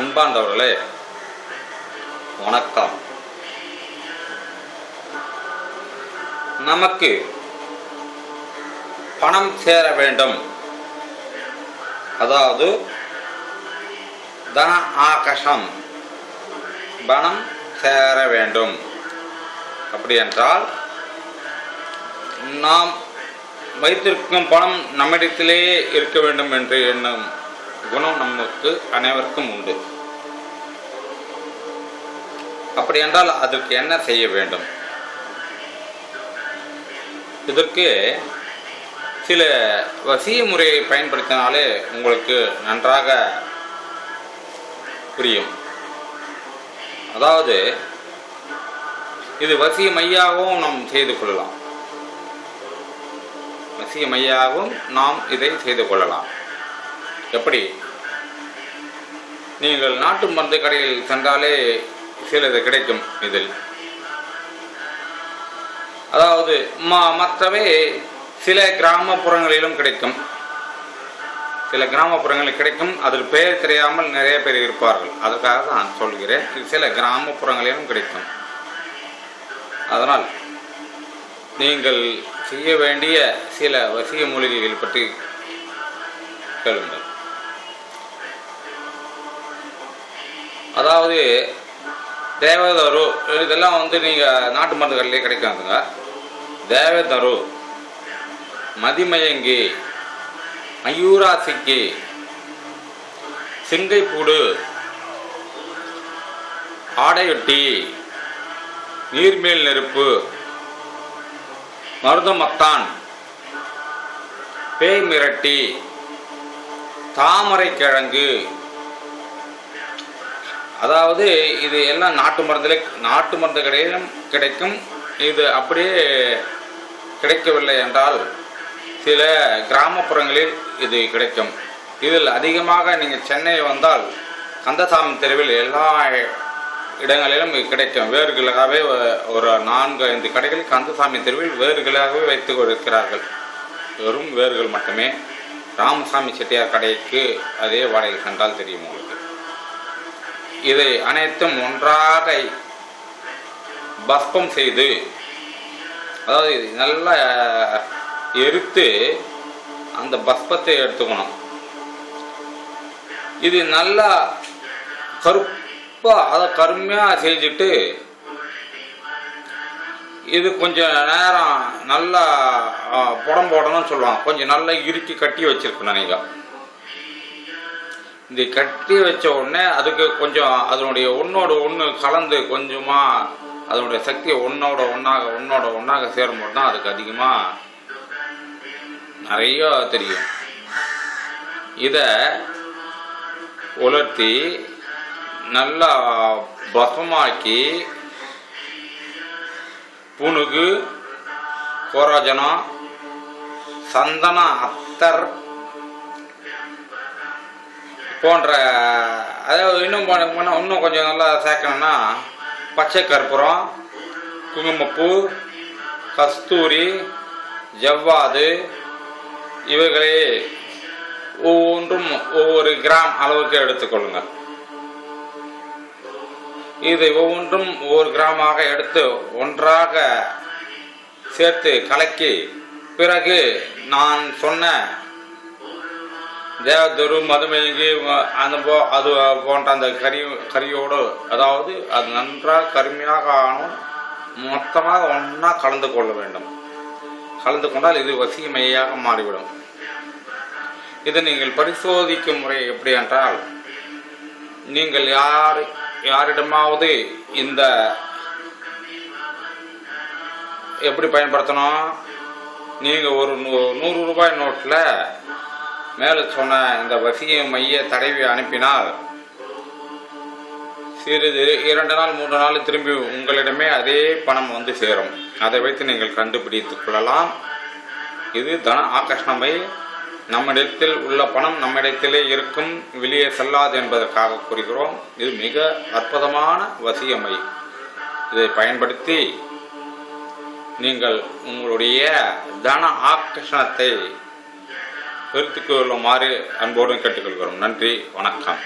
அன்பார்ந்தவர்களே வணக்கம். நமக்கு பணம் சேர வேண்டும். அதாவது தன ஆகாஷம் பணம் சேர வேண்டும். அப்படி என்றால் நாம் வைத்திருக்கும் பணம் நம்மிடத்திலேயே இருக்க வேண்டும் என்று எண்ணும் குணம் நமக்கு அனைவருக்கும் உண்டு. அப்படி என்றால் அதற்கு என்ன செய்ய வேண்டும்? இதற்கு சில வசிய முறையை பயன்படுத்தினாலே உங்களுக்கு நன்றாக புரியும். அதாவது இது வசிய மையாகவும் நாம் செய்து கொள்ளலாம். வசிய மையாகவும் நாம் இதை செய்து கொள்ளலாம். எப்படி? நீங்கள் நாட்டு மருந்து கடையில் சென்றாலே சிலது கிடைக்கும் இதில். அதாவது ம மற்றவை சில கிராமப்புறங்களிலும் கிடைக்கும். சில கிராமப்புறங்களில் கிடைக்கும். அதில் பெயர் தெரியாமல் நிறைய பேர் இருப்பார்கள். அதற்காக தான் சொல்கிறேன். சில கிராமப்புறங்களிலும் கிடைக்கும். அதனால் நீங்கள் செய்ய வேண்டிய சில வசிய மூலிகைகள் பற்றி கேளுங்கள். அதாவது தேவதரு இதெல்லாம் வந்து நீங்கள் நாட்டு மருந்துகள்லேயே கிடைக்காதுங்க. தேவதரு மதிமயங்கி மயூராசிக்கு சிங்கைப்பூடு ஆடையொட்டி நீர்மேல் நெருப்பு மருதமத்தான் பேய் மிரட்டி தாமரை கிழங்கு அதாவது இது எல்லாம் நாட்டு மருந்திலே நாட்டு மருந்து கடையிலும் கிடைக்கும். இது அப்படியே கிடைக்கவில்லை என்றால் சில கிராமப்புறங்களில் இது கிடைக்கும். இதில் அதிகமாக நீங்கள் சென்னை வந்தால் கந்தசாமி தெருவில் எல்லா இடங்களிலும் இது கிடைக்கும். வேர்களாகவே ஒரு நான்கு ஐந்து கடைகள் கந்தசாமி தெருவில் வேர்களாகவே வைத்து கொடுக்கிறார்கள் வெறும் வேர்கள் மட்டுமே. ராமசாமி செட்டியார் கடைக்கு அதே வாடகை சென்றால் தெரியும் உங்களுக்கு. இதை அனைத்தும் ஒன்றாக பஸ்பம் செய்து அதாவது நல்லா எரித்து அந்த பஸ்பத்தை எடுத்துக்கணும். இது நல்லா கருப்பாக அதை கருமையாக செஞ்சுட்டு இது கொஞ்சம் நேரம் நல்லா புடம்பு போடணும்னு சொல்லுவாங்க. கொஞ்சம் நல்லா இறுக்கி கட்டி வச்சிருக்கணும் நீங்கள் இந்த கட்டி வச்ச உடனே அதுக்கு கொஞ்சம் அதனுடைய ஒன்றோட ஒன்று கலந்து கொஞ்சமாக அதனுடைய சக்தியை ஒன்றோட ஒன்றாக ஒன்றோட ஒன்றாக சேரும்போது தான் அதுக்கு அதிகமாக நிறைய தெரியும். இதை உலர்த்தி நல்லா பசமாக்கி புணுகு கோராஜனம் சந்தன அத்தர் போன்ற அதாவது இன்னும் போன இன்னும் கொஞ்சம் நல்லா சேர்க்கணும்னா பச்சை கற்பூரம் குங்குமப்பூ கஸ்தூரி ஜவ்வாது இவைகளை ஒவ்வொன்றும் ஒவ்வொரு கிராம் அளவுக்கு எடுத்துக்கொள்ளுங்கள் இதை ஒவ்வொன்றும் ஒவ்வொரு கிராமாக எடுத்து ஒன்றாக சேர்த்து கலக்கி பிறகு நான் சொன்ன தேவதரு மதுமேகி அந்த போ அது போன்ற அந்த கறி கறியோடு அதாவது அது நன்றாக கருமையாக ஆனும் மொத்தமாக ஒன்றா கலந்து கொள்ள வேண்டும். கலந்து கொண்டால் இது வசிமையாக மாறிவிடும். இதை நீங்கள் பரிசோதிக்கும் முறை எப்படி என்றால் நீங்கள் யார் யாரிடமாவது இந்த எப்படி பயன்படுத்தணும்? நீங்கள் ஒரு நூறு ரூபாய் நோட்டில் மேலே சொன்ன இந்த வசிய மைய தடவி அனுப்பினால் சிறிது இரண்டு நாள் மூன்று நாள் திரும்பி உங்களிடமே அதே பணம் வந்து சேரும். அதை வைத்து நீங்கள் கண்டுபிடித்துக் கொள்ளலாம். இது தன ஆகர்ஷணமை. நம்மிடத்தில் உள்ள பணம் நம்மிடத்திலே இருக்கும் வெளியே செல்லாது என்பதற்காக கூறுகிறோம். இது மிக அற்புதமான வசியமை இதை பயன்படுத்தி நீங்கள் உங்களுடைய தன ஆகர்ஷணத்தை கருத்துக்கு கொள்ளுமாறு அன்போடு கேட்டுக்கொள்கிறோம். நன்றி வணக்கம்.